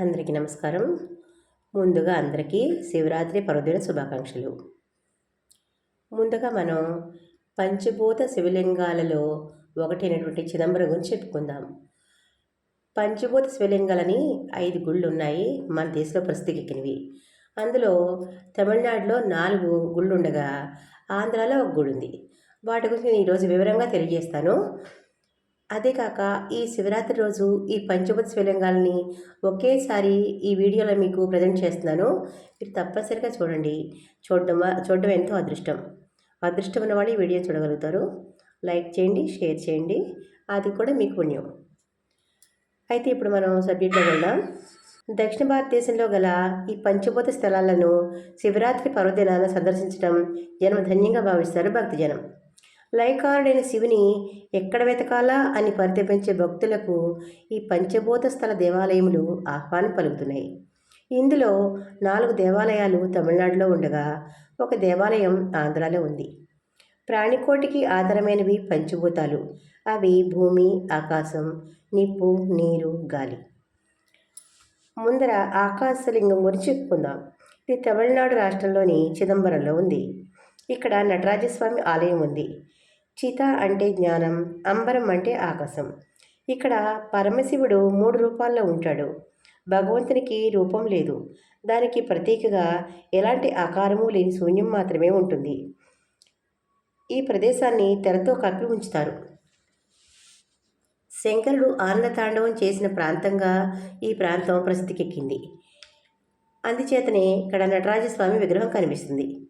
అందరికీ నమస్కారం. ముందుగా అందరికీ శివరాత్రి పర్వదిన శుభాకాంక్షలు. ముందుగా మనం పంచభూత శివలింగాలలో ఒకటైనటువంటి చిదంబరం గురించి చెప్పుకుందాం. పంచభూత శివలింగాలని ఐదు గుళ్ళు ఉన్నాయి మన దేశంలో ప్రసిద్ధికెక్కినవి అందులో తమిళనాడులో నాలుగు గుళ్ళు ఉండగా ఆంధ్రాలో ఒక గుడి ఉంది వాటి గురించి నేను ఈరోజు వివరంగా తెలియజేస్తాను. అదే కాక ఈ శివరాత్రి రోజు ఈ పంచభూత శివలింగాలని ఒకేసారి ఈ వీడియోలో మీకు ప్రజెంట్ చేస్తున్నాను. మీరు తప్పనిసరిగా చూడండి. చూడడం చూడడం ఎంతో అదృష్టం. అదృష్టం ఉన్న వాళ్ళు ఈ వీడియో చూడగలుగుతారు. లైక్ చేయండి షేర్ చేయండి. అది కూడా మీకు పుణ్యం. అయితే ఇప్పుడు మనం సబ్జెక్ట్లో వెళ్దాం. దక్షిణ భారతదేశంలో గల ఈ పంచభూత స్థలాలను శివరాత్రి పర్వదినాన సందర్శించడం జనం ధన్యంగా భావిస్తారు భక్తజనం. లయకారుడైన శివుని ఎక్కడ వెతకాలా అని పరితపించే భక్తులకు ఈ పంచభూత స్థల దేవాలయములు ఆహ్వానం పలుకుతున్నాయి. ఇందులో నాలుగు దేవాలయాలు తమిళనాడులో ఉండగా ఒక దేవాలయం ఆంధ్రాలో ఉంది. ప్రాణికోటికి ఆధారమైనవి పంచభూతాలు. అవి భూమి ఆకాశం నిప్పు నీరు గాలి. ముందర ఆకాశలింగం గురించి చెప్పుకుందాం. ఇది తమిళనాడు రాష్ట్రంలోని చిదంబరంలో ఉంది. ఇక్కడ నటరాజస్వామి ఆలయం ఉంది. చిత అంటే జ్ఞానం అంబరం అంటే ఆకాశం. ఇక్కడ పరమశివుడు మూడు రూపాల్లో ఉంటాడు. భగవంతునికి రూపం లేదు. దానికి ప్రతీకగా ఎలాంటి ఆకారము లేని శూన్యం మాత్రమే ఉంటుంది. ఈ ప్రదేశాన్ని తెరతో కప్పి ఉంచుతారు. శంకరుడు ఆనందతాండవం చేసిన ప్రాంతంగా ఈ ప్రాంతం ప్రసిద్ధికెక్కింది. అందుచేతనే ఇక్కడ నటరాజస్వామి విగ్రహం కనిపిస్తుంది.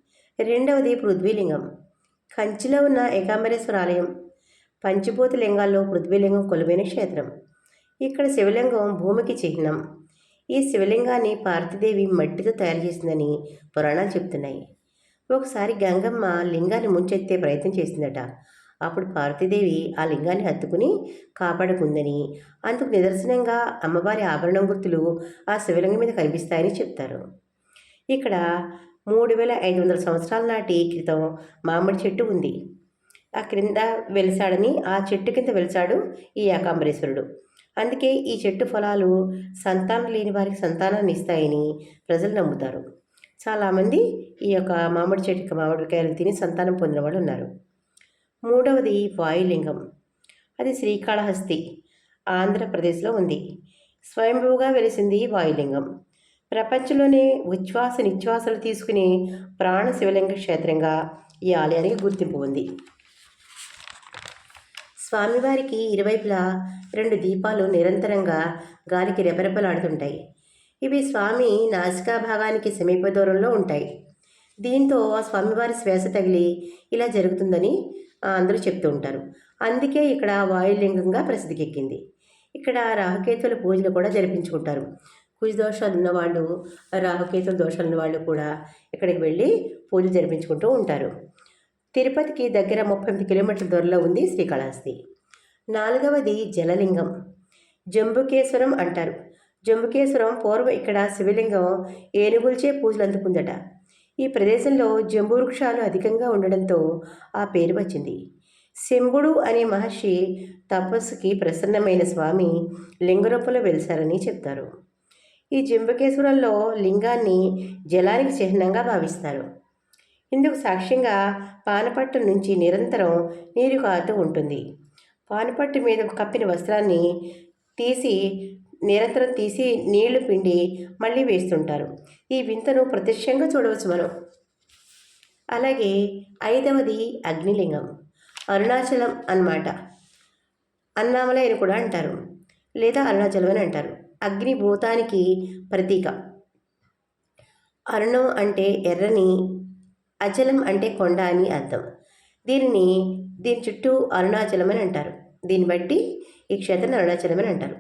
రెండవది పృథ్వీలింగం. కంచిలో ఉన్న ఏకాంబరేశ్వర ఆలయం పంచభూత లింగాల్లో పృథ్వీలింగం కొలువైన క్షేత్రం. ఇక్కడ శివలింగం భూమికి చిహ్నం. ఈ శివలింగాన్ని పార్వతీదేవి మట్టితో తయారు చేసిందని పురాణాలు చెప్తున్నాయి ఒకసారి గంగమ్మ లింగాన్ని ముంచెత్తే ప్రయత్నం చేసిందట. అప్పుడు పార్వతీదేవి ఆ లింగాన్ని హత్తుకుని కాపాడుకుందని అందుకు నిదర్శనంగా అమ్మవారి ఆభరణం గుర్తులు ఆ శివలింగం మీద కనిపిస్తాయని చెప్తారు. ఇక్కడ మూడు వేల ఐదు వందల సంవత్సరాల నాటి క్రితం మామిడి చెట్టు ఉంది. ఆ క్రింద వెలిసాడని ఆ చెట్టు కింద వెలిసాడు ఈ ఏకాంబరేశ్వరుడు. అందుకే ఈ చెట్టు ఫలాలు సంతానం లేని వారికి సంతానాన్ని ఇస్తాయని ప్రజలు నమ్ముతారు. చాలామంది ఈ యొక్క మామిడి చెట్టుకి మామిడికాయలు తిని సంతానం పొందిన వాళ్ళు ఉన్నారు. మూడవది వాయులింగం. అది శ్రీకాళహస్తి ఆంధ్రప్రదేశ్లో ఉంది. స్వయంభూగా వెలిసింది ఈ వాయులింగం. ప్రపంచంలోనే ఉచ్ఛ్వాస నిశ్వాసాలు తీసుకునే ప్రాణ శివలింగ క్షేత్రంగా ఈ ఆలయానికి గుర్తింపు ఉంది. స్వామివారికి ఇరువైపులా రెండు దీపాలు నిరంతరంగా గాలికి రెపరెపలాడుతుంటాయి. ఇవి స్వామి నాసికా భాగానికి సమీప దూరంలో ఉంటాయి. దీంతో ఆ స్వామివారి శ్వాస తగిలి ఇలా జరుగుతుందని అందరూ చెప్తూ ఉంటారు. అందుకే ఇక్కడ వాయులింగంగా ప్రసిద్ధికెక్కింది. ఇక్కడ రాహుకేతుల పూజలు కూడా జరిపించుకుంటారు. కుజ దోషాలు ఉన్నవాళ్ళు రాహుకేతుల దోషాలు ఉన్నవాళ్ళు కూడా ఇక్కడికి వెళ్ళి పూజలు జరిపించుకుంటూ ఉంటారు. తిరుపతికి దగ్గర ముప్పై ఎనిమిది కిలోమీటర్ల దూరంలో ఉంది శ్రీకాళహస్తి. నాలుగవది జలలింగం. జంబుకేశ్వరం అంటారు. జంబుకేశ్వరం పూర్వం ఇక్కడ శివలింగం ఏనుగులచే పూజలు అందుకుందట. ఈ ప్రదేశంలో జంబు వృక్షాలు అధికంగా ఉండడంతో ఆ పేరు వచ్చింది. శంభుడు అనే మహర్షి తపస్సుకి ప్రసన్నమైన స్వామి లింగరూపంలో వెలిశారని చెప్తారు. ఈ జింబకేశ్వరంలో లింగాన్ని జలానికి చిహ్నంగా భావిస్తారు. ఇందుకు సాక్ష్యంగా పానపట్టు నుంచి నిరంతరం నీరు కారుతూ ఉంటుంది. పానపట్టు మీద కప్పిన వస్త్రాన్ని తీసి నిరంతరం తీసి నీళ్ళు పిండి మళ్ళీ వేస్తుంటారు. ఈ వింతను ప్రత్యక్షంగా చూడవచ్చు మనం. అలాగే ఐదవది అగ్నిలింగం. అరుణాచలం అన్నమాట. అన్నామలై అని కూడా అంటారు. లేదా అరుణాచలం అని అంటారు. అగ్నిభూతానికి ప్రతీక. అరుణం అంటే ఎర్రని అచలం అంటే కొండ అని అర్థం. దీనిని దీని చుట్టూ అరుణాచలం అని అంటారు. దీన్ని బట్టి ఈ క్షేత్రం అరుణాచలం అని అంటారు.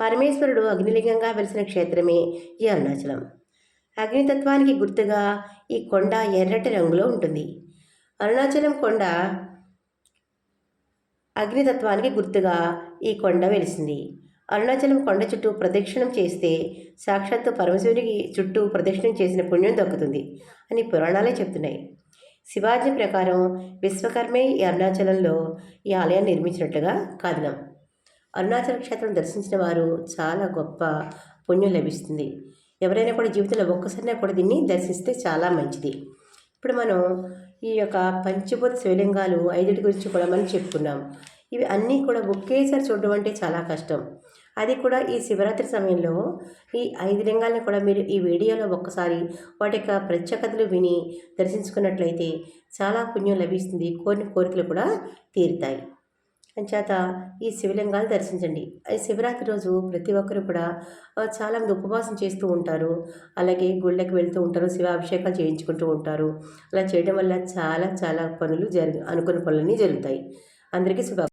పరమేశ్వరుడు అగ్నిలింగంగా వెలిసిన క్షేత్రమే ఈ అరుణాచలం. అగ్నితత్వానికి గుర్తుగా ఈ కొండ ఎర్రటి రంగులో ఉంటుంది. అరుణాచలం కొండ అగ్నితత్వానికి గుర్తుగా ఈ కొండ వెలిసింది. అరుణాచలం కొండ చుట్టూ ప్రదక్షిణం చేస్తే సాక్షాత్తు పరమశివుడికి చుట్టూ ప్రదక్షిణం చేసిన పుణ్యం దక్కుతుంది అని పురాణాలే చెప్తున్నాయి. శివాజీ ప్రకారం విశ్వకర్మే ఈ అరుణాచలంలో ఈ ఆలయాన్ని నిర్మించినట్లుగా కథనం అరుణాచల క్షేత్రం దర్శించిన వారు చాలా గొప్ప పుణ్యం లభిస్తుంది. ఎవరైనా కూడా జీవితంలో ఒక్కసారినా కూడా దీన్ని దర్శిస్తే చాలా మంచిది. ఇప్పుడు మనం ఈ యొక్క పంచభూత శివలింగాలు ఐదుటి గురించి కూడా మనం చెప్పుకున్నాం. ఇవి అన్నీ కూడా ఒకేసారి చూడడం అంటే చాలా కష్టం. అది కూడా ఈ శివరాత్రి సమయంలో ఈ ఐదు లింగాలను కూడా మీరు ఈ వీడియోలో ఒక్కసారి వాటి యొక్క ప్రత్యేకతలు విని దర్శించుకున్నట్లయితే చాలా పుణ్యం లభిస్తుంది. కోరిన కోరికలు కూడా తీరుతాయి. అంచేత ఈ శివలింగాలు దర్శించండి. ఈ శివరాత్రి రోజు ప్రతి ఒక్కరు కూడా చాలామంది ఉపవాసం చేస్తూ ఉంటారు. అలాగే గుళ్ళకి వెళ్తూ ఉంటారు శివాభిషేకాలు చేయించుకుంటూ ఉంటారు. అలా చేయడం వల్ల చాలా చాలా పనులు జరుగు అనుకున్న పనులన్నీ జరుగుతాయి. అందరికీ శుభ